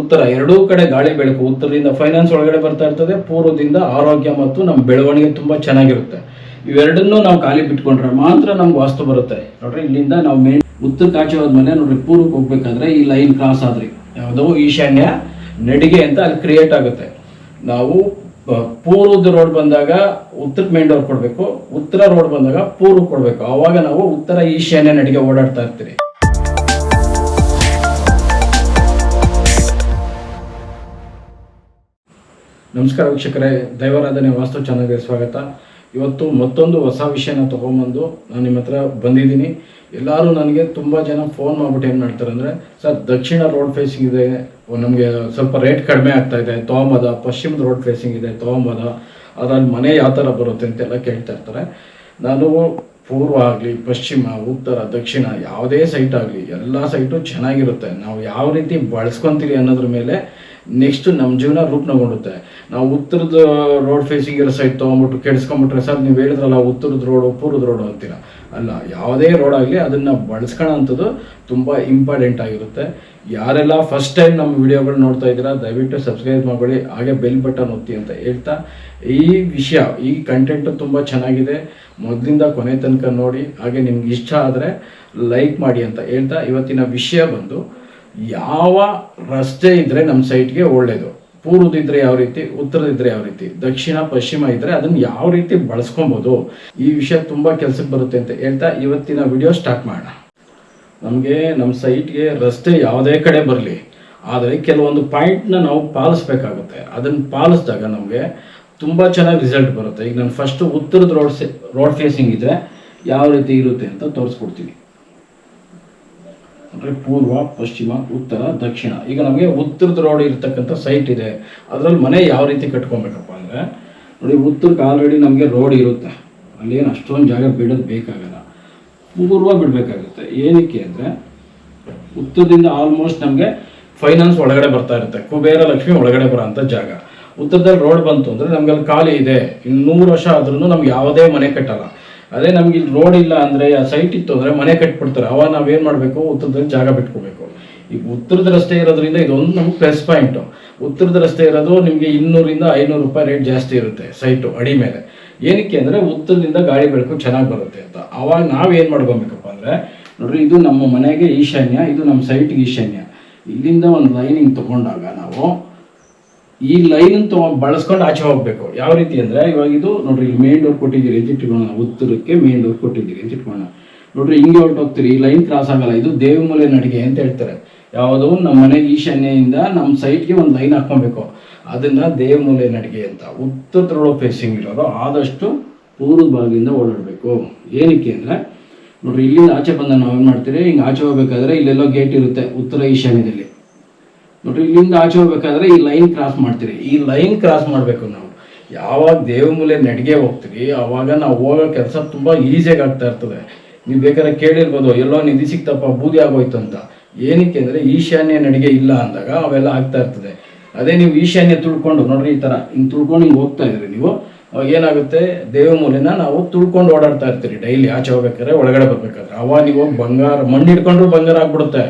ಉತ್ತರ ಎರಡೂ ಕಡೆ ಗಾಳಿ ಬೆಳಕು. ಉತ್ತರದಿಂದ ಫೈನಾನ್ಸ್ ಒಳಗಡೆ ಬರ್ತಾ ಇರ್ತದೆ. ಪೂರ್ವದಿಂದ ಆರೋಗ್ಯ ಮತ್ತು ನಮ್ಮ ಬೆಳವಣಿಗೆ ತುಂಬಾ ಚೆನ್ನಾಗಿರುತ್ತೆ. ಇವೆರಡನ್ನೂ ನಾವು ಖಾಲಿ ಬಿಟ್ಕೊಂಡ್ರೆ ಮಾತ್ರ ನಮ್ಗೆ ವಾಸ್ತು ಬರುತ್ತೆ. ನೋಡ್ರಿ, ಇಲ್ಲಿಂದ ನಾವು ಮೇನ್ ಉತ್ತರಕ್ಕೆ ಆಚೆ ಹೋದ್ಮೇಲೆ ನೋಡ್ರಿ, ಪೂರ್ವಕ್ಕೆ ಹೋಗ್ಬೇಕಾದ್ರೆ ಈ ಲೈನ್ ಕ್ರಾಸ್ ಆದ್ರಿ. ಯಾವುದೋ ಈಶಾನ್ಯ ನಡಿಗೆ ಅಂತ ಅಲ್ಲಿ ಕ್ರಿಯೇಟ್ ಆಗುತ್ತೆ. ನಾವು ಪೂರ್ವದ ರೋಡ್ ಬಂದಾಗ ಉತ್ತರಕ್ಕೆ ಮೇನ್ ಡೋರ್ ಕೊಡಬೇಕು. ಉತ್ತರ ರೋಡ್ ಬಂದಾಗ ಪೂರ್ವ ಕೊಡಬೇಕು. ಆವಾಗ ನಾವು ಉತ್ತರ ಈಶಾನ್ಯ ನಡಿಗೆ ಓಡಾಡ್ತಾ ಇರ್ತೀರಿ. ನಮಸ್ಕಾರ ವೀಕ್ಷಕರೇ, ದೈವಾರಾಧನೆ ವಾಸ್ತು ಚಾನಲ್ಗೆ ಸ್ವಾಗತ. ಇವತ್ತು ಮತ್ತೊಂದು ಹೊಸ ವಿಷಯನ ತೊಗೊಂಬಂದು ನಾನು ನಿಮ್ಮ ಹತ್ರ ಬಂದಿದ್ದೀನಿ. ಎಲ್ಲರೂ ನನಗೆ ತುಂಬ ಜನ ಫೋನ್ ಮಾಡ್ಬಿಟ್ಟು ಏನು ಮಾಡ್ತಾರೆ ಅಂದರೆ, ಸರ್, ದಕ್ಷಿಣ ರೋಡ್ ಫೇಸಿಂಗ್ ಇದೆ ನಮಗೆ ಸ್ವಲ್ಪ ರೇಟ್ ಕಡಿಮೆ ಆಗ್ತಾ ಇದೆ, ತೊಗೊಂಬದ ಪಶ್ಚಿಮದ ರೋಡ್ ಫೇಸಿಂಗ್ ಇದೆ, ತೊಗೊಂಬದ, ಅದ್ರಲ್ಲಿ ಮನೆ ಯಾವ ಥರ ಬರುತ್ತೆ ಅಂತೆಲ್ಲ ಕೇಳ್ತಾ ಇರ್ತಾರೆ. ನಾನು ಪೂರ್ವ ಆಗಲಿ, ಪಶ್ಚಿಮ, ಉತ್ತರ, ದಕ್ಷಿಣ, ಯಾವುದೇ ಸೈಟ್ ಆಗಲಿ, ಎಲ್ಲ ಸೈಟು ಚೆನ್ನಾಗಿರುತ್ತೆ. ನಾವು ಯಾವ ರೀತಿ ಬಳಸ್ಕೊಂತೀರಿ ಅನ್ನೋದ್ರ ಮೇಲೆ ನೆಕ್ಸ್ಟ್ ನಮ್ಮ ಜೀವನ ರೂಪನಗೊಂಡುತ್ತೆ. ನಾವು ಉತ್ತರದ ರೋಡ್ ಫೇಸಿಂಗ್ ಇರೋ ಸೈಡ್ ತೊಗೊಂಬಿಟ್ಟು ಕೆಡಿಸ್ಕೊಂಬಿಟ್ರೆ ಸರ್ ನೀವು ಹೇಳಿದ್ರಲ್ಲ ಉತ್ತರದ ರೋಡು ಪೂರ್ವದ ರೋಡು ಅಂತೀರ? ಅಲ್ಲ, ಯಾವುದೇ ರೋಡ್ ಆಗಲಿ ಅದನ್ನು ಬಳಸ್ಕೊಳ್ಳೋ ಅಂಥದ್ದು ತುಂಬ ಇಂಪಾರ್ಟೆಂಟ್ ಆಗಿರುತ್ತೆ. ಯಾರೆಲ್ಲ ಫಸ್ಟ್ ಟೈಮ್ ನಮ್ಮ ವಿಡಿಯೋಗಳು ನೋಡ್ತಾ ಇದ್ದೀರಾ, ದಯವಿಟ್ಟು ಸಬ್ಸ್ಕ್ರೈಬ್ ಮಾಡ್ಕೊಳ್ಳಿ, ಹಾಗೆ ಬೆಲ್ ಬಟನ್ ಒತ್ತಿ ಅಂತ ಹೇಳ್ತಾ ಈ ವಿಷಯ, ಈ ಕಂಟೆಂಟು ತುಂಬ ಚೆನ್ನಾಗಿದೆ. ಮೊದಲಿಂದ ಕೊನೆ ತನಕ ನೋಡಿ, ಹಾಗೆ ನಿಮ್ಗೆ ಇಷ್ಟ ಆದರೆ ಲೈಕ್ ಮಾಡಿ ಅಂತ ಹೇಳ್ತಾ ಇವತ್ತಿನ ವಿಷಯ ಬಂದು ಯಾವ ರಸ್ತೆ ಇದ್ರೆ ನಮ್ಮ ಸೈಟ್ಗೆ ಒಳ್ಳೇದು. ಪೂರ್ವದಿದ್ರೆ ಯಾವ ರೀತಿ ಉತ್ತರದಿದ್ರೆ ಯಾವ ರೀತಿ, ದಕ್ಷಿಣ, ಪಶ್ಚಿಮ ಇದ್ರೆ ಅದನ್ನ ಯಾವ ರೀತಿ ಬಳಸ್ಕೊಬೋದು. ಈ ವಿಷಯ ತುಂಬಾ ಕೆಲ್ಸಕ್ಕೆ ಬರುತ್ತೆ ಅಂತ ಹೇಳ್ತಾ ಇವತ್ತಿನ ವಿಡಿಯೋ ಸ್ಟಾರ್ಟ್ ಮಾಡೋಣ. ನಮಗೆ ನಮ್ಮ ಸೈಟ್ಗೆ ರಸ್ತೆ ಯಾವುದೇ ಕಡೆ ಬರಲಿ. ಆದರೆ ಕೆಲವೊಂದು ಪಾಯಿಂಟ್ನ ನಾವು ಪಾಲಿಸ್ಬೇಕಾಗುತ್ತೆ. ಅದನ್ನು ಪಾಲಿಸಿದಾಗ ನಮಗೆ ತುಂಬ ಚೆನ್ನಾಗಿ ರಿಸಲ್ಟ್ ಬರುತ್ತೆ. ಈಗ ನಾನು ಫಸ್ಟ್ ಉತ್ತರದ ರೋಡ್ ರೋಡ್ ಫೇಸಿಂಗ್ ಇದ್ರೆ ಯಾವ ರೀತಿ ಇರುತ್ತೆ ಅಂತ ತೋರಿಸ್ಕೊಡ್ತೀನಿ. ಅಂದರೆ ಪೂರ್ವ, ಪಶ್ಚಿಮ, ಉತ್ತರ, ದಕ್ಷಿಣ. ಈಗ ನಮಗೆ ಉತ್ತರದ ರೋಡ್ ಇರ್ತಕ್ಕಂಥ ಸೈಟ್ ಇದೆ. ಅದರಲ್ಲಿ ಮನೆ ಯಾವ ರೀತಿ ಕಟ್ಕೊಬೇಕಪ್ಪ ಅಂದರೆ, ನೋಡಿ ಉತ್ತರಕ್ಕೆ ಆಲ್ರೆಡಿ ನಮಗೆ ರೋಡ್ ಇರುತ್ತೆ. ಅಲ್ಲೇನು ಅಷ್ಟೊಂದು ಜಾಗ ಬಿಡೋದು ಬೇಕಾಗಲ್ಲ. ಪೂರ್ವ ಬಿಡಬೇಕಾಗುತ್ತೆ. ಏನಕ್ಕೆ ಅಂದರೆ, ಉತ್ತರದಿಂದ ಆಲ್ಮೋಸ್ಟ್ ನಮಗೆ ಫೈನಾನ್ಸ್ ಒಳಗಡೆ ಬರ್ತಾ ಇರುತ್ತೆ. ಕುಬೇರ ಲಕ್ಷ್ಮಿ ಒಳಗಡೆ ಬರೋ ಅಂಥ ಜಾಗ. ಉತ್ತರದಲ್ಲಿ ರೋಡ್ ಬಂತು ಅಂದರೆ ನಮ್ಗೆ ಅಲ್ಲಿ ಖಾಲಿ ಇದೆ. ಇನ್ನು ನೂರು ವರ್ಷ ಆದ್ರೂ ನಮ್ಗೆ ಯಾವುದೇ ಮನೆ ಕಟ್ಟಲ್ಲ. ಅದೇ ನಮ್ಗೆ ಇಲ್ಲಿ ರೋಡ್ ಇಲ್ಲ ಅಂದರೆ ಸೈಟ್ ಇತ್ತು ಅಂದರೆ ಮನೆ ಕಟ್ಬಿಡ್ತಾರೆ. ಅವಾಗ ನಾವೇನು ಮಾಡಬೇಕು? ಉತ್ತರದಲ್ಲಿ ಜಾಗ ಬಿಟ್ಕೋಬೇಕು. ಈಗ ಉತ್ತರದ ರಸ್ತೆ ಇರೋದ್ರಿಂದ ಇದೊಂದು ನಮ್ಗೆ ಪ್ಲಸ್ ಪಾಯಿಂಟ್ ಉತ್ತರದ ರಸ್ತೆ ಇರೋದು ನಿಮಗೆ ಇನ್ನೂರಿಂದ ಐನೂರು ರೂಪಾಯಿ ರೇಟ್ ಜಾಸ್ತಿ ಇರುತ್ತೆ ಸೈಟು ಅಡಿ ಮೇಲೆ. ಏನಕ್ಕೆ ಅಂದರೆ ಉತ್ತರದಿಂದ ಗಾಳಿ ಬೆಳಕು ಚೆನ್ನಾಗಿ ಬರುತ್ತೆ ಅಂತ. ಅವಾಗ ನಾವೇನು ಮಾಡ್ಕೊಬೇಕಪ್ಪ ಅಂದರೆ, ನೋಡ್ರಿ, ಇದು ನಮ್ಮ ಮನೆಗೆ ಈಶಾನ್ಯ, ಇದು ನಮ್ಮ ಸೈಟ್ಗೆ ಈಶಾನ್ಯ. ಇಲ್ಲಿಂದ ಒಂದು ಲೈನಿಂಗ್ ತಗೊಂಡಾಗ ನಾವು ಈ ಲೈನ್ ತಗೊಂಡು ಬಳಸ್ಕೊಂಡು ಆಚೆ ಹೋಗ್ಬೇಕು. ಯಾವ ರೀತಿ ಅಂದ್ರೆ, ಇವಾಗ ಇದು ನೋಡ್ರಿ, ಇಲ್ಲಿ ಮೇನ್ ಡೋರ್ ಕೊಟ್ಟಿದ್ದೀರಿ ಅಂತ ಇಟ್ಕೊಳ್ಳೋಣ. ಉತ್ತರಕ್ಕೆ ಮೇನ್ ಡೋರ್ ಕೊಟ್ಟಿದ್ದೀರಿ ಅಂತ ಇಟ್ಕೊಳ್ಳೋಣ. ನೋಡ್ರಿ, ಹಿಂಗೆ ಹೊರಟೋಗ್ತೀರಿ ಈ ಲೈನ್ ಕ್ರಾಸ್ ಆಗಲ್ಲ. ಇದು ದೇವಮೂಲೆ ನಡಿಗೆ ಅಂತ ಹೇಳ್ತಾರೆ. ಯಾವುದೋ ನಮ್ಮ ಮನೆ ಈಶಾನ್ಯದಿಂದ ನಮ್ಮ ಸೈಟ್ಗೆ ಒಂದು ಲೈನ್ ಹಾಕೊಬೇಕು ಅದನ್ನ ದೇವಮೂಲೆ ನಡಿಗೆ ಅಂತ. ಉತ್ತರ ಫೇಸಿಂಗ್ ಇರೋದು. ಆದಷ್ಟು ಪೂರ್ವ ಭಾಗದಿಂದ ಓಡಾಡಬೇಕು. ಏನಕ್ಕೆ ಅಂದ್ರೆ, ನೋಡ್ರಿ, ಇಲ್ಲಿಂದ ಆಚೆ ಬಂದ ನಾವು ಏನು ಮಾಡ್ತೀರಿ? ಹಿಂಗೆ ಆಚೆ ಹೋಗ್ಬೇಕಾದ್ರೆ ಇಲ್ಲೆಲ್ಲೋ ಗೇಟ್ ಇರುತ್ತೆ. ಉತ್ತರ ಈಶಾನ್ಯದಲ್ಲಿ. ನೋಡ್ರಿ, ಇಲ್ಲಿಂದ ಆಚೆ ಹೋಗ್ಬೇಕಾದ್ರೆ ಈ ಲೈನ್ ಕ್ರಾಸ್ ಮಾಡ್ತೀರಿ. ಈ ಲೈನ್ ಕ್ರಾಸ್ ಮಾಡಬೇಕು ನಾವು. ಯಾವಾಗ ದೇವಮೂಲೆ ನಡಿಗೆ ಹೋಗ್ತೀರಿ, ಅವಾಗ ನಾವು ಹೋಗೋ ಕೆಲಸ ತುಂಬಾ ಈಸಿಯಾಗಿ ಆಗ್ತಾ ಇರ್ತದೆ. ನೀವು ಬೇಕಾದ್ರೆ ಕೇಳಿರ್ಬೋದು, ಎಲ್ಲೋ ನಿಧಿ ಸಿಕ್ತಪ್ಪ, ಬೂದಿ ಆಗೋಯ್ತು ಅಂತ. ಏನಕ್ಕೆ ಅಂದರೆ ಈಶಾನ್ಯ ನಡಿಗೆ ಇಲ್ಲ ಅಂದಾಗ ಅವೆಲ್ಲ ಆಗ್ತಾ ಇರ್ತದೆ. ಅದೇ ನೀವು ಈಶಾನ್ಯ ತುಳ್ಕೊಂಡು, ನೋಡ್ರಿ ಈ ತರ, ಹಿಂಗ್ ತುಳ್ಕೊಂಡು ಹಿಂಗೆ ಹೋಗ್ತಾ ಇದ್ರಿ ನೀವು, ಅವಾಗ ಏನಾಗುತ್ತೆ? ದೇವಮೂಲೆನ ನಾವು ತುಳ್ಕೊಂಡು ಓಡಾಡ್ತಾ ಇರ್ತೀರಿ. ಡೈಲಿ ಆಚೆ ಹೋಗ್ಬೇಕಾದ್ರೆ, ಒಳಗಡೆ ಬರ್ಬೇಕಾದ್ರೆ. ಅವಾಗ ನೀವು ಬಂಗಾರ, ಮಣ್ಣು ಹಿಡ್ಕೊಂಡ್ರು ಬಂಗಾರ ಆಗ್ಬಿಡುತ್ತೆ.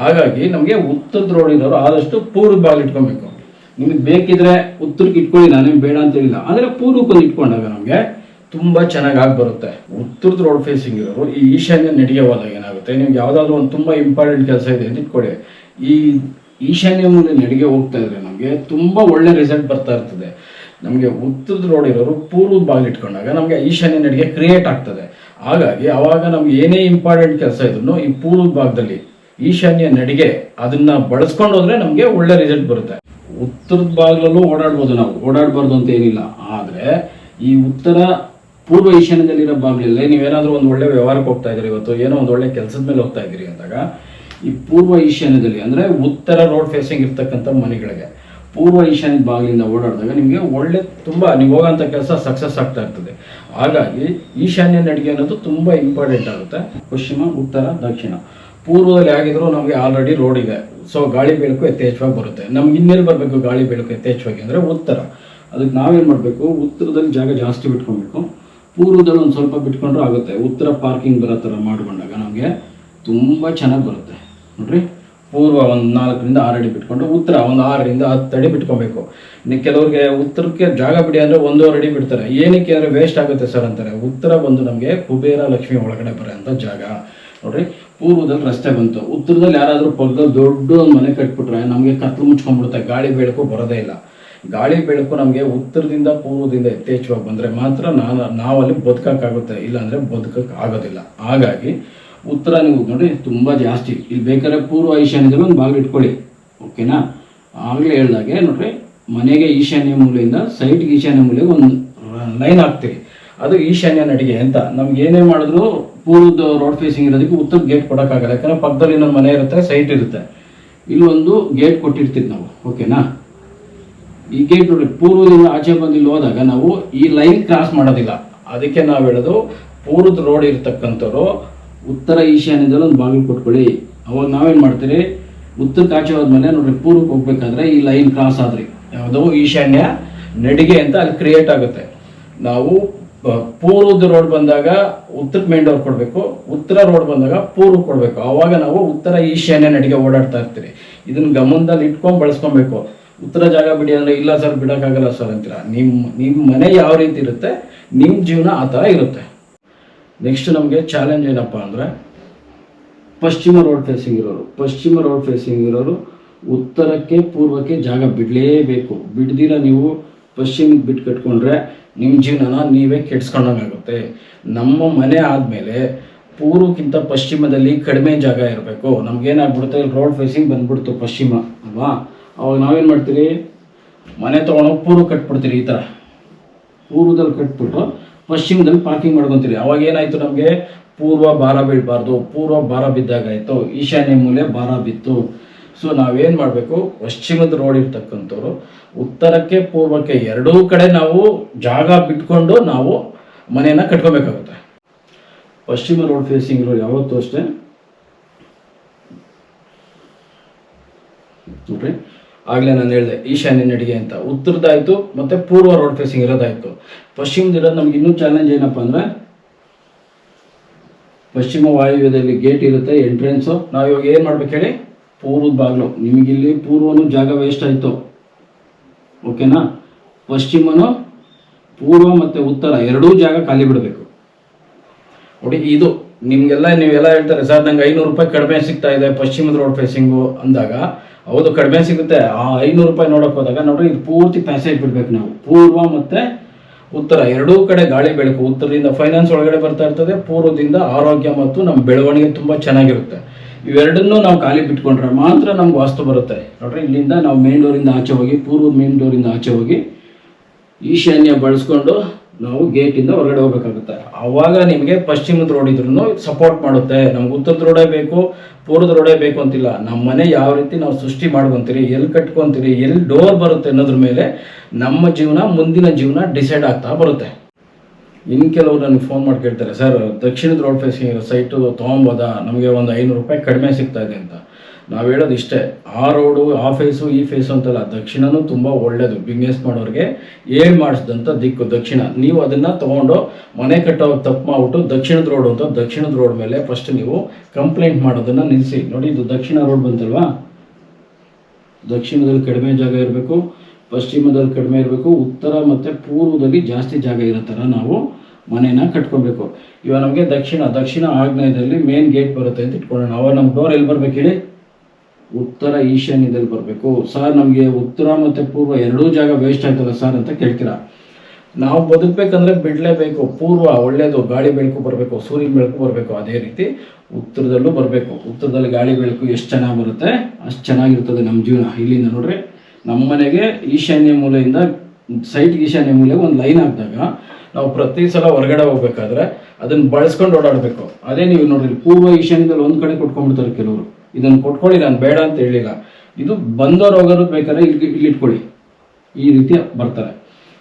ಹಾಗಾಗಿ ನಮಗೆ ಉತ್ತರದ ರೋಡ್ ಆದಷ್ಟು ಪೂರ್ವದ ಭಾಗ ಇಟ್ಕೊಬೇಕು. ನಿಮಗೆ ಬೇಕಿದ್ರೆ ಉತ್ತರಕ್ಕೆ ಇಟ್ಕೊಳ್ಳಿ ನಾನೇನು ಬೇಡ ಅಂತ ಹೇಳಿಲ್ಲ. ಆದರೆ ಪೂರ್ವಕ್ಕೊಂದು ಇಟ್ಕೊಂಡಾಗ ನಮಗೆ ತುಂಬ ಚೆನ್ನಾಗಿ ಬರುತ್ತೆ. ಉತ್ತರದ ರೋಡ್ ಫೇಸಿಂಗ್ ಇರೋರು ಈ ಈಶಾನ್ಯ ನಡಿಗೆ ಹೋದಾಗ ಏನಾಗುತ್ತೆ? ನಿಮ್ಗೆ ಯಾವುದಾದ್ರೂ ಒಂದು ತುಂಬ ಇಂಪಾರ್ಟೆಂಟ್ ಕೆಲಸ ಇದೆ ಅಂತ ಇಟ್ಕೊಳ್ಳಿ ಈ ಈಶಾನ್ಯ ಮುಂದೆ ನಡಿಗೆ ಹೋಗ್ತಾ ಇದ್ರೆ ನಮಗೆ ತುಂಬ ಒಳ್ಳೆ ರಿಸಲ್ಟ್ ಬರ್ತಾ ಇರ್ತದೆ. ನಮಗೆ ಉತ್ತರದ ರೋಡ್ ಇರೋರು ಪೂರ್ವದ ಭಾಗ ಇಟ್ಕೊಂಡಾಗ ನಮಗೆ ಈಶಾನ್ಯ ನಡಿಗೆ ಕ್ರಿಯೇಟ್ ಆಗ್ತದೆ. ಹಾಗಾಗಿ ಅವಾಗ ನಮ್ಗೆ ಏನೇ ಇಂಪಾರ್ಟೆಂಟ್ ಕೆಲಸ ಇದ್ರು ಈ ಪೂರ್ವದ ಭಾಗದಲ್ಲಿ ಈಶಾನ್ಯ ನಡಿಗೆ ಅದನ್ನ ಬಳಸ್ಕೊಂಡು ಹೋದ್ರೆ ನಮಗೆ ಒಳ್ಳೆ ರಿಸಲ್ಟ್ ಬರುತ್ತೆ. ಉತ್ತರದ ಭಾಗದಲ್ಲೂ ಓಡಾಡ್ಬೋದು ನಾವು. ಓಡಾಡಬಾರ್ದು ಅಂತ ಏನಿಲ್ಲ. ಆದರೆ ಈ ಉತ್ತರ, ಪೂರ್ವ ಈಶಾನ್ಯದಲ್ಲಿರೋ ಭಾಗಗಳಲ್ಲಿ ನೀವೇನಾದ್ರೂ ಒಂದು ಒಳ್ಳೆ ವ್ಯವಹಾರಕ್ಕೆ ಹೋಗ್ತಾ ಇದ್ದೀರಿ, ಇವತ್ತು ಏನೋ ಒಂದು ಒಳ್ಳೆ ಕೆಲಸದ ಮೇಲೆ ಹೋಗ್ತಾ ಇದ್ದೀರಿ ಅಂದಾಗ, ಈ ಪೂರ್ವ ಈಶಾನ್ಯದಲ್ಲಿ ಅಂದ್ರೆ ಉತ್ತರ ರೋಡ್ ಫೇಸಿಂಗ್ ಇರ್ತಕ್ಕಂಥ ಮನೆಗಳಿಗೆ, ಪೂರ್ವ ಈಶಾನ್ಯ ಭಾಗದಿಂದ ಓಡಾಡಿದಾಗ ನಿಮಗೆ ಒಳ್ಳೆ ತುಂಬ, ನೀವು ಹೋಗೋಂಥ ಕೆಲಸ ಸಕ್ಸಸ್ ಆಗ್ತಾ ಇರ್ತದೆ. ಹಾಗಾಗಿ ಈಶಾನ್ಯ ನಡಿಗೆ ಅನ್ನೋದು ತುಂಬ ಇಂಪಾರ್ಟೆಂಟ್ ಆಗುತ್ತೆ. ಪಶ್ಚಿಮ, ಉತ್ತರ, ದಕ್ಷಿಣ. ಪೂರ್ವದಲ್ಲಿ ಆಗಿದ್ರು ನಮಗೆ ಆಲ್ರೆಡಿ ರೋಡ್ ಇದೆ. ಸೊ ಗಾಳಿ ಬೆಳಕು ಯಥೇಚ್ಛವಾಗಿ ಬರುತ್ತೆ. ನಮ್ಗೆ ಇನ್ನೆಲ್ಲಿ ಬರಬೇಕು ಗಾಳಿ ಬೆಳಕು ಯಥೇಚ್ಛವಾಗಿ ಅಂದರೆ ಉತ್ತರ. ಅದಕ್ಕೆ ನಾವೇನು ಮಾಡಬೇಕು? ಉತ್ತರದಲ್ಲಿ ಜಾಗ ಜಾಸ್ತಿ ಬಿಟ್ಕೊಬೇಕು. ಪೂರ್ವದಲ್ಲಿ ಒಂದು ಸ್ವಲ್ಪ ಬಿಟ್ಕೊಂಡ್ರೂ ಆಗುತ್ತೆ. ಉತ್ತರ ಪಾರ್ಕಿಂಗ್ ಬರೋ ಥರ ಮಾಡಿಕೊಂಡಾಗ ನಮಗೆ ತುಂಬ ಚೆನ್ನಾಗಿ ಬರುತ್ತೆ. ನೋಡ್ರಿ? ಪೂರ್ವ ಒಂದು ನಾಲ್ಕರಿಂದ ಆರು ಅಡಿ ಬಿಟ್ಕೊಂಡು ಉತ್ತರ ಒಂದು ಆರರಿಂದ ಹತ್ತು ಅಡಿ ಬಿಟ್ಕೊಬೇಕು. ಇನ್ನು ಕೆಲವ್ರಿಗೆ ಉತ್ತರಕ್ಕೆ ಜಾಗ ಬಿಡಿ ಅಂದರೆ ಒಂದೂವರೆ ಅಡಿ ಬಿಡ್ತಾರೆ. ಏನಕ್ಕೆ ಅಂದರೆ ವೇಸ್ಟ್ ಆಗುತ್ತೆ ಸರ್ ಅಂತಾರೆ. ಉತ್ತರ ಬಂದು ನಮಗೆ ಕುಬೇರ ಲಕ್ಷ್ಮಿ ಒಳಗಡೆ ಬರೋಂಥ ಜಾಗ. ನೋಡ್ರಿ, ಪೂರ್ವದಲ್ಲಿ ರಸ್ತೆ ಬಂತು. ಉತ್ತರದಲ್ಲಿ ಯಾರಾದರೂ ಪಕ್ಕದಲ್ಲಿ ದೊಡ್ಡ ಒಂದು ಮನೆ ಕಟ್ಬಿಟ್ರೆ ನಮಗೆ ಕತ್ಲು ಮುಚ್ಕೊಂಡ್ಬಿಡುತ್ತೆ. ಗಾಳಿ ಬೆಳಕು ಬರೋದೇ ಇಲ್ಲ. ಗಾಳಿ ಬೆಳಕು ನಮಗೆ ಉತ್ತರದಿಂದ ಪೂರ್ವದಿಂದ ಯಥೇಚ್ಛವಾಗಿ ಬಂದರೆ ಮಾತ್ರ ನಾನು ನಾವಲ್ಲಿ ಬದುಕೋಕ್ಕಾಗುತ್ತೆ. ಇಲ್ಲಾಂದರೆ ಬದುಕಕ್ಕೆ ಆಗೋದಿಲ್ಲ ಹಾಗಾಗಿ ಉತ್ತರ ನೀವು ನೋಡಿ ತುಂಬ ಜಾಸ್ತಿ. ಇಲ್ಲಿ ಬೇಕಾದ್ರೆ ಪೂರ್ವ ಈಶಾನ್ಯದಲ್ಲಿ ಒಂದು ಬಾಗಿಲು ಇಟ್ಕೊಳ್ಳಿ. ಓಕೆನಾ? ಆಗಲೇ ಹೇಳ್ದಾಗೆ ನೋಡ್ರಿ, ಮನೆಗೆ ಈಶಾನ್ಯ ಮೂಲೆಯಿಂದ ಸೈಟ್ಗೆ ಈಶಾನ್ಯ ಮೂಲೆಗೆ ಒಂದು ಲೈನ್ ಹಾಕ್ತೀವಿ ಅದು ಈಶಾನ್ಯ ನಡಿಗೆ ಅಂತ. ನಮ್ಗೆ ಏನೇ ಮಾಡಿದ್ರು ಪೂರ್ವದ ರೋಡ್ ಫೇಸಿಂಗ್ ಇರೋದಕ್ಕೆ ಉತ್ತರ ಗೇಟ್ ಕೊಡೋಕ್ಕಾಗಲ್ಲ. ಯಾಕಂದ್ರೆ ಪಕ್ಕದಲ್ಲಿ ನಮ್ಮ ಮನೆ ಇರುತ್ತೆ ಸೈಟ್ ಇರುತ್ತೆ. ಇಲ್ಲೊಂದು ಗೇಟ್ ಕೊಟ್ಟಿರ್ತೀವಿ ನಾವು. ಓಕೆನಾ? ಈ ಗೇಟ್ ನೋಡಿ ಪೂರ್ವದಿಂದ ಆಚೆ ಬಂದು ಇಲ್ಲಿ ಹೋದಾಗ ನಾವು ಈ ಲೈನ್ ಕ್ರಾಸ್ ಮಾಡೋದಿಲ್ಲ. ಅದಕ್ಕೆ ನಾವು ಹೇಳೋದು, ಪೂರ್ವದ ರೋಡ್ ಇರ್ತಕ್ಕಂಥವ್ರು ಉತ್ತರ ಈಶಾನ್ಯದಲ್ಲಿ ಒಂದು ಬಾಗಿಲು ಕೊಟ್ಕೊಳ್ಳಿ. ಅವಾಗ ನಾವೇನು ಮಾಡ್ತೀರಿ? ಉತ್ತರಕ್ಕೆ ಆಚೆ ಹೋದ್ಮೇಲೆ ನೋಡ್ರಿ, ಪೂರ್ವಕ್ಕೆ ಹೋಗ್ಬೇಕಾದ್ರೆ ಈ ಲೈನ್ ಕ್ರಾಸ್ ಆದ್ರಿ. ಯಾವುದೋ ಈಶಾನ್ಯ ನಡಿಗೆ ಅಂತ ಅಲ್ಲಿ ಕ್ರಿಯೇಟ್ ಆಗುತ್ತೆ. ನಾವು ಪೂರ್ವದ ರೋಡ್ ಬಂದಾಗ ಉತ್ತರ ಮೇನ್ ಡೋರ್ ಕೊಡಬೇಕು, ಉತ್ತರ ರೋಡ್ ಬಂದಾಗ ಪೂರ್ವ ಕೊಡಬೇಕು. ಆವಾಗ ನಾವು ಉತ್ತರ ಈಶಾನ್ಯ ನಡಿಗೆ ಓಡಾಡ್ತಾ ಇರ್ತೀರಿ. ಇದನ್ನ ಗಮನದಲ್ಲಿ ಇಟ್ಕೊಂಡು ಬಳಸ್ಕೊಬೇಕು. ಉತ್ತರ ಜಾಗ ಬಿಡಿ ಅಂದರೆ, ಇಲ್ಲ ಸರ್, ಬಿಡೋಕ್ಕಾಗಲ್ಲ ಸರ್ ಅಂತೀರ. ನಿಮ್ಮ ನಿಮ್ಮ ಮನೆ ಯಾವ ರೀತಿ ಇರುತ್ತೆ ನಿಮ್ಮ ಜೀವನ ಆ ಥರ ಇರುತ್ತೆ. ನೆಕ್ಸ್ಟ್ ನಮಗೆ ಚಾಲೆಂಜ್ ಏನಪ್ಪ ಅಂದರೆ, ಪಶ್ಚಿಮ ರೋಡ್ ಫೇಸಿಂಗ್ ಇರೋರು. ಪಶ್ಚಿಮ ರೋಡ್ ಫೇಸಿಂಗ್ ಇರೋರು ಉತ್ತರಕ್ಕೆ ಪೂರ್ವಕ್ಕೆ ಜಾಗ ಬಿಡಲೇಬೇಕು. ಬಿಡ್ದಿರ ನೀವು ಪಶ್ಚಿಮಕ್ಕೆ ಬಿಟ್ಟು ಕಟ್ಕೊಂಡ್ರೆ ನಿಮ್ಮ ಜೀವನನ ನೀವೇ ಕೆಡ್ಸ್ಕೊಂಡಂಗಾಗುತ್ತೆ. ನಮ್ಮ ಮನೆ ಆದಮೇಲೆ ಪೂರ್ವಕ್ಕಿಂತ ಪಶ್ಚಿಮದಲ್ಲಿ ಕಡಿಮೆ ಜಾಗ ಇರಬೇಕು. ನಮಗೇನಾಗ್ಬಿಡುತ್ತೆ? ರೋಡ್ ಫೇಸಿಂಗ್ ಬಂದ್ಬಿಡ್ತು ಪಶ್ಚಿಮ, ಅಲ್ವಾ? ಅವಾಗ ನಾವೇನು ಮಾಡ್ತೀರಿ? ಮನೆ ತೊಗೊಂಡೋಗಿ ಪೂರ್ವ ಕಟ್ಬಿಡ್ತೀರಿ ಈ ಥರ ಪೂರ್ವದಲ್ಲಿ ಕಟ್ಬಿಟ್ಟು ಪಶ್ಚಿಮದಲ್ಲಿ ಪಾರ್ಕಿಂಗ್ ಮಾಡ್ಕೊಂತೀರಿ. ಅವಾಗ ಏನಾಯ್ತು ನಮಗೆ? ಪೂರ್ವ ಭಾರ ಬೀಳಬಾರ್ದು. ಪೂರ್ವ ಭಾರ ಬಿದ್ದಾಗಾಯ್ತು. ಈಶಾನ್ಯ ಮೂಲೆ ಭಾರ ಬಿತ್ತು. ಸೊ ನಾವೇನು ಮಾಡಬೇಕು? ಪಶ್ಚಿಮದ ರೋಡ್ ಇರ್ತಕ್ಕಂಥವ್ರು, ಉತ್ತರಕ್ಕೆ ಪೂರ್ವಕ್ಕೆ ಎರಡೂ ಕಡೆ ನಾವು ಜಾಗ ಬಿಟ್ಕೊಂಡು ನಾವು ಮನೆಯನ್ನ ಕಟ್ಕೊಬೇಕಾಗುತ್ತೆ. ಪಶ್ಚಿಮ ರೋಡ್ ಫೇಸಿಂಗ್ ಇರೋ ಯಾವತ್ತೂ ಅಷ್ಟೇ ನೋಡ್ರಿ ಆಗ್ಲೇ ನಾನು ಹೇಳಿದೆ, ಈಶಾನ್ಯ ನಡಿಗೆ ಅಂತ. ಉತ್ತರದಾಯ್ತು ಮತ್ತೆ ಪೂರ್ವ ರೋಡ್ ಫೇಸಿಂಗ್ ಇರೋದಾಯ್ತು. ಪಶ್ಚಿಮದಿರೋದು ನಮ್ಗೆ ಇನ್ನೂ ಚಾಲೆಂಜ್ ಏನಪ್ಪ ಅಂದ್ರೆ, ಪಶ್ಚಿಮ ವಾಯುವ್ಯದಲ್ಲಿ ಗೇಟ್ ಇರುತ್ತೆ ಎಂಟ್ರೆನ್ಸು ನಾವು ಇವಾಗ ಏನು ಮಾಡ್ಬೇಕು ಹೇಳಿ? ಪೂರ್ವದ ಬಾಗಿಲು. ನಿಮಗಿಲ್ಲಿ ಪೂರ್ವನು ಜಾಗ ವೇಸ್ಟ್ ಆಯಿತು. ಓಕೆನಾ ಪಶ್ಚಿಮನು ಪೂರ್ವ ಮತ್ತು ಉತ್ತರ, ಎರಡೂ ಜಾಗ ಖಾಲಿ ಬಿಡಬೇಕು. ನೋಡಿ, ಇದು ನಿಮಗೆಲ್ಲ ನೀವೆಲ್ಲ ಹೇಳ್ತಾರೆ, ಸರ್, ನಂಗೆ ಐನೂರು ರೂಪಾಯಿ ಕಡಿಮೆ ಸಿಗ್ತಾ ಇದೆ ಪಶ್ಚಿಮದ ರೋಡ್ ಫೇಸಿಂಗು ಅಂದಾಗ. ಹೌದು, ಕಡಿಮೆ ಸಿಗುತ್ತೆ. ಆ ಐನೂರು ರೂಪಾಯಿ ನೋಡಕ್ ಹೋದಾಗ ನೋಡ್ರಿ, ಇದು ಪೂರ್ತಿ ಪ್ಯಾಸೇಜ್ ಬಿಡ್ಬೇಕು ನಾವು. ಪೂರ್ವ ಮತ್ತೆ ಉತ್ತರ, ಎರಡೂ ಕಡೆ ಗಾಳಿ ಬೆಳಕು. ಉತ್ತರದಿಂದ ಫೈನಾನ್ಸ್ ಒಳಗಡೆ ಬರ್ತಾ ಇರ್ತದೆ, ಪೂರ್ವದಿಂದ ಆರೋಗ್ಯ ಮತ್ತು ನಮ್ಮ ಬೆಳವಣಿಗೆ ತುಂಬಾ ಚೆನ್ನಾಗಿರುತ್ತೆ. ಇವೆರಡನ್ನೂ ನಾವು ಖಾಲಿ ಬಿಟ್ಕೊಂಡ್ರೆ ಮಾತ್ರ ನಮ್ಗೆ ವಾಸ್ತು ಬರುತ್ತೆ. ನೋಡ್ರಿ, ಇಲ್ಲಿಂದ ನಾವು ಮೇನ್ ಡೋರಿಂದ ಆಚೆ ಹೋಗಿ, ಪೂರ್ವ ಮೇನ್ ಡೋರಿಂದ ಆಚೆ ಹೋಗಿ ಈಶಾನ್ಯ ಬಳಸ್ಕೊಂಡು ನಾವು ಗೇಟಿಂದ ಹೊರಗಡೆ ಹೋಗ್ಬೇಕಾಗುತ್ತೆ. ಆವಾಗ ನಿಮಗೆ ಪಶ್ಚಿಮದ ರೋಡ್ ಇದ್ರೂ ಸಪೋರ್ಟ್ ಮಾಡುತ್ತೆ. ನಮ್ಗೆ ಉತ್ತರದ ರೋಡೇ ಬೇಕು, ಪೂರ್ವದ ರೋಡೇ ಬೇಕು ಅಂತಿಲ್ಲ. ನಮ್ಮ ಮನೆ ಯಾವ ರೀತಿ ನಾವು ಸೃಷ್ಟಿ ಮಾಡ್ಕೊಂತೀರಿ, ಎಲ್ಲಿ ಕಟ್ಕೊಂತೀರಿ, ಎಲ್ಲಿ ಡೋರ್ ಬರುತ್ತೆ ಅನ್ನೋದ್ರ ಮೇಲೆ ನಮ್ಮ ಜೀವನ, ಮುಂದಿನ ಜೀವನ ಡಿಸೈಡ್ ಆಗ್ತಾ ಬರುತ್ತೆ. ಇನ್ನು ಕೆಲವರು ನನಗೆ ಫೋನ್ ಮಾಡಿ ಕೇಳ್ತಾರೆ, ಸರ್, ದಕ್ಷಿಣದ ರೋಡ್ ಫೇಸಿಂಗ್ ಸೈಟು ತೊಗೊಬೋದಾ? ನಮಗೆ ಒಂದು ಐನೂರು ರೂಪಾಯಿ ಕಡಿಮೆ ಸಿಗ್ತಾ ಇದೆ ಅಂತ. ನಾವು ಹೇಳೋದು ಇಷ್ಟೇ, ಆ ರೋಡು ಆ ಫೇಸು ಈ ಫೇಸು ಅಂತಲ್ಲ, ದಕ್ಷಿಣನೂ ತುಂಬ ಒಳ್ಳೆಯದು ಬಿಸ್ನೆಸ್ ಮಾಡೋರಿಗೆ ಏಳು ಮಾಡಿಸಿದಂಥ ದಿಕ್ಕು, ದಕ್ಷಿಣ. ನೀವು ಅದನ್ನು ತೊಗೊಂಡು ಮನೆ ಕಟ್ಟೋ ತಪ್ಪು ಮಾಡ್ಬಿಟ್ಟು ದಕ್ಷಿಣದ ರೋಡು ಅಂತ, ದಕ್ಷಿಣದ ರೋಡ್ ಮೇಲೆ ಫಸ್ಟ್ ನೀವು ಕಂಪ್ಲೇಂಟ್ ಮಾಡೋದನ್ನು ನಿಲ್ಲಿಸಿ ನೋಡಿ, ಇದು ದಕ್ಷಿಣ ರೋಡ್ ಬಂತಲ್ವಾ? ದಕ್ಷಿಣದಲ್ಲಿ ಕಡಿಮೆ ಜಾಗ ಇರಬೇಕು, ಪಶ್ಚಿಮದಲ್ಲಿ ಕಡಿಮೆ ಇರಬೇಕು, ಉತ್ತರ ಮತ್ತು ಪೂರ್ವದಲ್ಲಿ ಜಾಸ್ತಿ ಜಾಗ ಇರೋ ಥರ ನಾವು ಮನೇನ ಕಟ್ಕೊಬೇಕು. ಇವಾಗ ನಮಗೆ ದಕ್ಷಿಣ ದಕ್ಷಿಣ ಆಗ್ನೇಯದಲ್ಲಿ ಮೇನ್ ಗೇಟ್ ಬರುತ್ತೆ ಅಂತ ಇಟ್ಕೊಳ್ಳೋಣ. ಅವಾಗ ನಮ್ಮ ಡೋರ್ ಎಲ್ಲಿ ಬರ್ಬೇಕು ಹೇಳಿ? ಉತ್ತರ ಈಶಾನ್ಯದಲ್ಲಿ ಬರಬೇಕು. ಸರ್, ನಮಗೆ ಉತ್ತರ ಮತ್ತು ಪೂರ್ವ ಎರಡೂ ಜಾಗ ವೇಸ್ಟ್ ಆಯ್ತಲ್ಲ ಸರ್ ಅಂತ ಕೇಳ್ತೀರಾ? ನಾವು ಬದುಕಬೇಕಂದ್ರೆ ಬಿಡಲೇಬೇಕು ಪೂರ್ವ ಒಳ್ಳೆಯದು ಗಾಳಿ ಬೆಳಕು ಬರಬೇಕು ಸೂರ್ಯನ ಬೆಳಕು ಬರಬೇಕು, ಅದೇ ರೀತಿ ಉತ್ತರದಲ್ಲೂ ಬರಬೇಕು. ಉತ್ತರದಲ್ಲಿ ಗಾಳಿ ಬೆಳಕು ಎಷ್ಟು ಚೆನ್ನಾಗಿ ಬರುತ್ತೆ? ಅಷ್ಟು ಚೆನ್ನಾಗಿರ್ತದೆ ನಮ್ಮ ಜೀವನ. ಇಲ್ಲಿಂದ ನೋಡ್ರಿ ನಮ್ಮ ಮನೆಗೆ ಈಶಾನ್ಯ ಮೂಲೆಯಿಂದ ಸೈಟ್ ಈಶಾನ್ಯ ಮೂಲೆಗೆ ಒಂದು ಲೈನ್ ಹಾಕಿದಾಗ ನಾವು ಪ್ರತಿ ಸಲ ಹೊರಗಡೆ ಹೋಗ್ಬೇಕಾದ್ರೆ ಅದನ್ನ ಬಳಸ್ಕೊಂಡು ಓಡಾಡಬೇಕು. ಅದೇ ನೀವು ನೋಡ್ರಿ, ಪೂರ್ವ ಈಶಾನ್ಯದಲ್ಲಿ ಒಂದು ಕಡೆ ಕೊಟ್ಕೊಂಡ್ಬಿಡ್ತಾರೆ ಕೆಲವರು. ಇದನ್ನು ಕೊಟ್ಕೊಳ್ಳಿ, ನಾನು ಬೇಡ ಅಂತ ಹೇಳಿಲ್ಲ ಇದು ಬಂದವ್ರು ಹೋಗೋರು ಬೇಕಾದ್ರೆ ಇಲ್ಲಿ ಇಲ್ಲಿ ಇಟ್ಕೊಳ್ಳಿ. ಈ ರೀತಿ ಬರ್ತಾರೆ.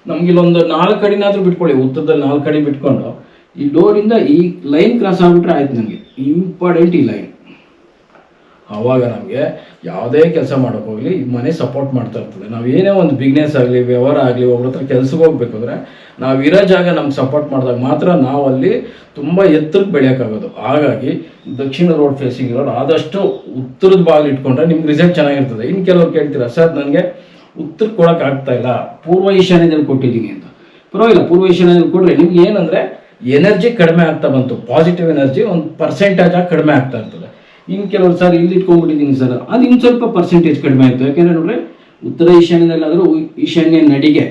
ನಮ್ಗೆ ಇಲ್ಲೊಂದು ನಾಲ್ಕು ಕಡೆನಾದ್ರೂ ಬಿಟ್ಕೊಳ್ಳಿ ಉತ್ತರದಲ್ಲಿ ನಾಲ್ಕು ಕಡೆ ಬಿಟ್ಕೊಂಡು. ಈ ಡೋರಿಂದ ಈ ಲೈನ್ ಕ್ರಾಸ್ ಆಗ್ಬಿಟ್ರೆ ಆಯ್ತು ನನಗೆ ಇಂಪಾರ್ಟೆಂಟ್ ಈ ಲೈನ್ ಆವಾಗ ನಮಗೆ ಯಾವುದೇ ಕೆಲಸ ಮಾಡೋಕೆ ಹೋಗಲಿ, ಈ ಮನೆ ಸಪೋರ್ಟ್ ಮಾಡ್ತಾ ಇರ್ತದೆ. ನಾವು ಏನೇ ಒಂದು ಬಿಗ್ನೆಸ್ ಆಗಲಿ, ವ್ಯವಹಾರ ಆಗಲಿ ಒಬ್ಬರ ಹತ್ರ ಕೆಲ್ಸಕ್ಕೆ ಹೋಗ್ಬೇಕು ಅಂದರೆ ನಾವು ಇರೋ ಜಾಗ ನಮ್ಗೆ ಸಪೋರ್ಟ್ ಮಾಡಿದಾಗ ಮಾತ್ರ ನಾವು ಅಲ್ಲಿ ತುಂಬ ಎತ್ತರಕ್ಕೆ ಬೆಳೆಯೋಕ್ಕಾಗೋದು ಹಾಗಾಗಿ ದಕ್ಷಿಣ ರೋಡ್ ಫೇಸಿಂಗ್ ಇರೋರು ಆದಷ್ಟು ಉತ್ತರದ ಬಾಗಿಲು ಇಟ್ಕೊಂಡ್ರೆ ನಿಮ್ಗೆ ರಿಸಲ್ಟ್ ಚೆನ್ನಾಗಿರ್ತದೆ. ಇನ್ನು ಕೆಲವ್ರು ಕೇಳ್ತೀರಾ, ಸರ್, ನನಗೆ ಉತ್ತರ ಕೊಡೋಕೆ ಆಗ್ತಾ ಇಲ್ಲ, ಪೂರ್ವ ಈಶಾನ್ಯದಲ್ಲಿ ಕೊಟ್ಟಿದ್ದೀನಿ ಅಂತ. ಪರವಾಗಿಲ್ಲ, ಪೂರ್ವ ಈಶಾನ್ಯದಲ್ಲಿ ಕೊಟ್ಟರೆ ನಿಮ್ಗೆ ಏನಂದರೆ ಎನರ್ಜಿ ಕಡಿಮೆ ಆಗ್ತಾ ಬಂತು. ಪಾಸಿಟಿವ್ ಎನರ್ಜಿ ಒಂದು ಪರ್ಸೆಂಟೇಜ್ ಆಗಿ ಕಡಿಮೆ ಆಗ್ತಾ ಇರ್ತದೆ. ಇನ್ನು ಕೆಲವರು ಸರ್ ಇಲ್ಲಿ ಇಟ್ಕೊಂಡ್ಬಿಟ್ಟಿದ್ದೀನಿ ಸರ್. ಅದು ಇನ್ನು ಸ್ವಲ್ಪ ಪರ್ಸೆಂಟೇಜ್ ಕಡಿಮೆ ಆಯಿತು. ಯಾಕೆಂದರೆ ನೋಡ್ರಿ, ಉತ್ತರ ಈಶಾನ್ಯದಲ್ಲಾದರೂ ಈಶಾನ್ಯ ನಡಿಗೆ,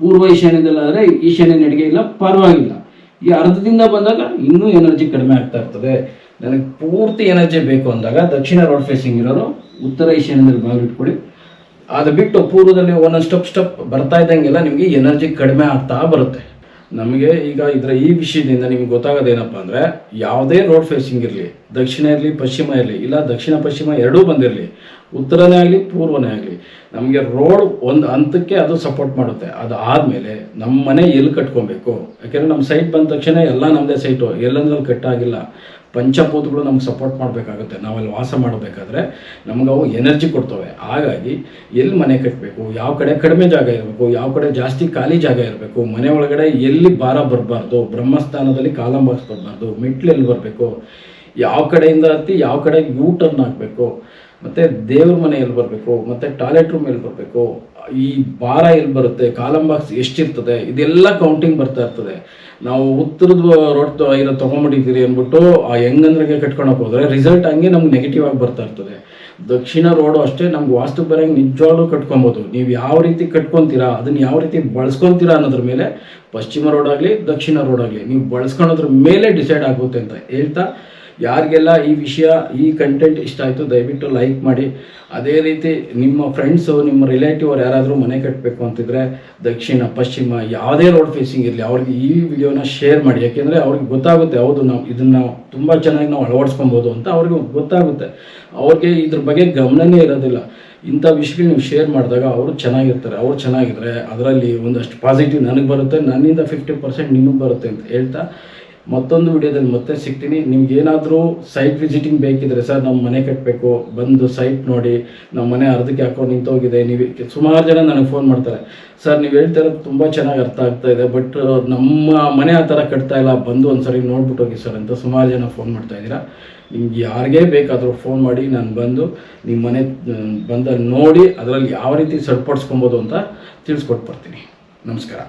ಪೂರ್ವ ಈಶಾನ್ಯದಲ್ಲಾದರೆ ಈಶಾನ್ಯ ನಡಿಗೆ ಇಲ್ಲ, ಪರವಾಗಿಲ್ಲ. ಈ ಅರ್ಧದಿಂದ ಬಂದಾಗ ಇನ್ನೂ ಎನರ್ಜಿ ಕಡಿಮೆ ಆಗ್ತಾ ಇರ್ತದೆ. ನನಗೆ ಪೂರ್ತಿ ಎನರ್ಜಿ ಬೇಕು ಅಂದಾಗ ದಕ್ಷಿಣ ರೋಡ್ ಫೇಸಿಂಗ್ ಇರೋರು ಉತ್ತರ ಈಶಾನ್ಯದಲ್ಲಿ ಭಾಗ ಇಟ್ಕೊಳ್ಳಿ. ಅದು ಬಿಟ್ಟು ಪೂರ್ವದಲ್ಲಿ ಒಂದೊಂದು ಸ್ಟೆಪ್ ಸ್ಟೆಪ್ ಬರ್ತಾ ಇದ್ದಂಗೆಲ್ಲ ನಿಮಗೆ ಎನರ್ಜಿ ಕಡಿಮೆ ಆಗ್ತಾ ಬರುತ್ತೆ. ನಮಗೆ ಈಗ ಇದರ ಈ ವಿಷಯದಿಂದ ನಿಮ್ಗೆ ಗೊತ್ತಾಗೋದೇನಪ್ಪ ಅಂದರೆ ಯಾವುದೇ ರೋಡ್ ಫೇಸಿಂಗ್ ಇರಲಿ, ದಕ್ಷಿಣ ಇರಲಿ, ಪಶ್ಚಿಮ ಇರಲಿ, ಇಲ್ಲ ದಕ್ಷಿಣ ಪಶ್ಚಿಮ ಎರಡೂ ಬಂದಿರಲಿ, ಉತ್ತರನೇ ಆಗಲಿ, ಪೂರ್ವನೇ ಆಗಲಿ, ನಮಗೆ ರೋಡ್ ಒಂದು ಹಂತಕ್ಕೆ ಅದು ಸಪೋರ್ಟ್ ಮಾಡುತ್ತೆ. ಅದು ಆದಮೇಲೆ ನಮ್ಮ ಮನೆ ಎಲ್ಲಿ ಕಟ್ಕೊಬೇಕು? ಯಾಕೆಂದರೆ ನಮ್ಮ ಸೈಟ್ ಬಂದ ತಕ್ಷಣ ಎಲ್ಲ ನಮ್ಮದೇ ಸೈಟು ಎಲ್ಲಂದ್ರಲ್ಲಿ ಕಟ್ಟಾಗಿಲ್ಲ? ಪಂಚಭೂತಗಳು ನಮ್ಗೆ ಸಪೋರ್ಟ್ ಮಾಡಬೇಕಾಗುತ್ತೆ. ನಾವಲ್ಲಿ ವಾಸ ಮಾಡಬೇಕಾದ್ರೆ ನಮ್ಗೆ ಅವು ಎನರ್ಜಿ ಕೊಡ್ತವೆ. ಹಾಗಾಗಿ ಎಲ್ಲಿ ಮನೆ ಕಟ್ಟಬೇಕು ಯಾವ ಕಡೆ ಕಡಿಮೆ ಜಾಗ ಇರಬೇಕು? ಯಾವ ಕಡೆ ಜಾಸ್ತಿ ಖಾಲಿ ಜಾಗ ಇರಬೇಕು? ಮನೆ ಒಳಗಡೆ ಎಲ್ಲಿ ಭಾರ ಬರಬಾರ್ದು? ಬ್ರಹ್ಮಸ್ಥಾನದಲ್ಲಿ ಕಾಲಂ ಬಾಕ್ಸ್ ಬರಬಾರ್ದು? ಮೆಟ್ಲು ಎಲ್ಲಿ ಬರಬೇಕು? ಯಾವ ಕಡೆಯಿಂದ ಹತ್ತಿ ಯಾವ ಕಡೆ ಯೂ ಟರ್ನ್ ಹಾಕಬೇಕು? ಮತ್ತು ದೇವ್ರ ಮನೆ ಎಲ್ಲಿ ಬರಬೇಕು? ಮತ್ತು ಟಾಯ್ಲೆಟ್ ರೂಮ್ ಎಲ್ಲಿ ಬರಬೇಕು? ಈ ಭಾರ ಎಲ್ಲಿ ಬರುತ್ತೆ, ಕಾಲಂ ಬಾಕ್ಸ್ ಎಷ್ಟಿರ್ತದೆ, ಇದೆಲ್ಲ ಕೌಂಟಿಂಗ್ ಬರ್ತಾ ಇರ್ತದೆ. ನಾವು ಉತ್ತರದ ರೋಡ್ ಇರೋ ತೊಗೊಂಬಿಟ್ಟಿದ್ದೀರಿ ಅಂದ್ಬಿಟ್ಟು, ಆ ಹೆಂಗಂದ್ರಿಗೆ ಕಟ್ಕೊಳಕ್ಕೆ ಹೋದರೆ ರಿಸಲ್ಟ್ ಹಂಗೆ ನಮ್ಗೆ ನೆಗೆಟಿವ್ ಆಗಿ ಬರ್ತಾ ಇರ್ತದೆ. ದಕ್ಷಿಣ ರೋಡು ಅಷ್ಟೇ, ನಮ್ಗೆ ವಾಸ್ತು ಬರಂಗೆ ನಿಜವಾಗ್ಲೂ ಕಟ್ಕೊಬೋದು. ನೀವು ಯಾವ ರೀತಿ ಕಟ್ಕೊತೀರಾ, ಅದನ್ನು ಯಾವ ರೀತಿ ಬಳಸ್ಕೊತೀರಾ ಅನ್ನೋದ್ರ ಮೇಲೆ, ಪಶ್ಚಿಮ ರೋಡ್ ಆಗಲಿ, ದಕ್ಷಿಣ ರೋಡ್ ಆಗಲಿ, ನೀವು ಬಳಸ್ಕೊಳೋದ್ರ ಮೇಲೆ ಡಿಸೈಡ್ ಆಗುತ್ತೆ ಅಂತ ಹೇಳ್ತಾ ಯಾರಿಗೆಲ್ಲ ಈ ವಿಷಯ, ಈ ಕಂಟೆಂಟ್ ಇಷ್ಟ ಆಯಿತು ದಯವಿಟ್ಟು ಲೈಕ್ ಮಾಡಿ. ಅದೇ ರೀತಿ ನಿಮ್ಮ ಫ್ರೆಂಡ್ಸು ನಿಮ್ಮ ರಿಲೇಟಿವ್ ಅವ್ರು ಯಾರಾದರೂ ಮನೆ ಕಟ್ಟಬೇಕು ಅಂತಿದ್ರೆ ದಕ್ಷಿಣ, ಪಶ್ಚಿಮ ಯಾವುದೇ ರೋಡ್ ಫೇಸಿಂಗ್ ಇರಲಿ, ಅವ್ರಿಗೆ ಈ ವಿಡಿಯೋನ ಶೇರ್ ಮಾಡಿ. ಯಾಕೆಂದರೆ ಅವ್ರಿಗೆ ಗೊತ್ತಾಗುತ್ತೆ, ಹೌದು ನಾವು ಇದನ್ನು ತುಂಬ ಚೆನ್ನಾಗಿ ನಾವು ಅಳವಡಿಸ್ಕೊಬೋದು ಅಂತ ಅವ್ರಿಗೆ ಗೊತ್ತಾಗುತ್ತೆ. ಅವ್ರಿಗೆ ಇದ್ರ ಬಗ್ಗೆ ಗಮನನೇ ಇರೋದಿಲ್ಲ. ಇಂಥ ವಿಷಯಗಳು ನೀವು ಶೇರ್ ಮಾಡಿದಾಗ ಅವರು ಚೆನ್ನಾಗಿರ್ತಾರೆ, ಅವ್ರು ಚೆನ್ನಾಗಿದ್ರೆ ಅದರಲ್ಲಿ ಒಂದಷ್ಟು ಪಾಸಿಟಿವ್ ನನಗೆ ಬರುತ್ತೆ, ನನ್ನಿಂದ ಫಿಫ್ಟಿ ಪರ್ಸೆಂಟ್ ನಿಮಗೆ ಬರುತ್ತೆ ಅಂತ ಹೇಳ್ತಾ ಮತ್ತೊಂದು ವಿಡಿಯೋದಲ್ಲಿ ಮತ್ತೆ ಸಿಗ್ತೀನಿ. ನಿಮ್ಗೆ ಏನಾದರೂ ಸೈಟ್ ವಿಸಿಟಿಂಗ್ ಬೇಕಿದ್ರೆ ಸರ್ ನಮ್ಮ ಮನೆ ಕಟ್ಟಬೇಕು ಬಂದು ಸೈಟ್ ನೋಡಿ ನಮ್ಮ ಮನೆ ಅರ್ಧಕ್ಕೆ ಹಾಕೊಂಡು ನಿಂತೋಗಿದೆ. ನೀವು ಸುಮಾರು ಜನ ನನಗೆ ಫೋನ್ ಮಾಡ್ತಾರೆ. ಸರ್, ನೀವು ಹೇಳ್ತಾ ಇರೋದು ತುಂಬ ಚೆನ್ನಾಗಿ ಅರ್ಥ ಆಗ್ತಾ ಇದೆ ಬಟ್ ನಮ್ಮ ಮನೆ ಆ ಥರ ಕಟ್ತಾ ಇಲ್ಲ. ಬಂದು ಒಂದ್ಸರಿ ನೋಡ್ಬಿಟ್ಟು ಹೋಗಿ ಸರ್ ಅಂತ ಸುಮಾರು ಜನ ಫೋನ್ ಮಾಡ್ತಾ ಇದ್ದೀರಾ. ನಿಮ್ಗೆ ಯಾರಿಗೇ ಬೇಕಾದರೂ ಫೋನ್ ಮಾಡಿ, ನಾನು ಬಂದು ನಿಮ್ಮ ಮನೆ ಬಂದಲ್ಲಿ ನೋಡಿ ಅದರಲ್ಲಿ ಯಾವ ರೀತಿ ಸರಿಪಡಿಸ್ಕೊಬೋದು ಅಂತ ತಿಳಿಸ್ಕೊಟ್ಬರ್ತೀನಿ ನಮಸ್ಕಾರ.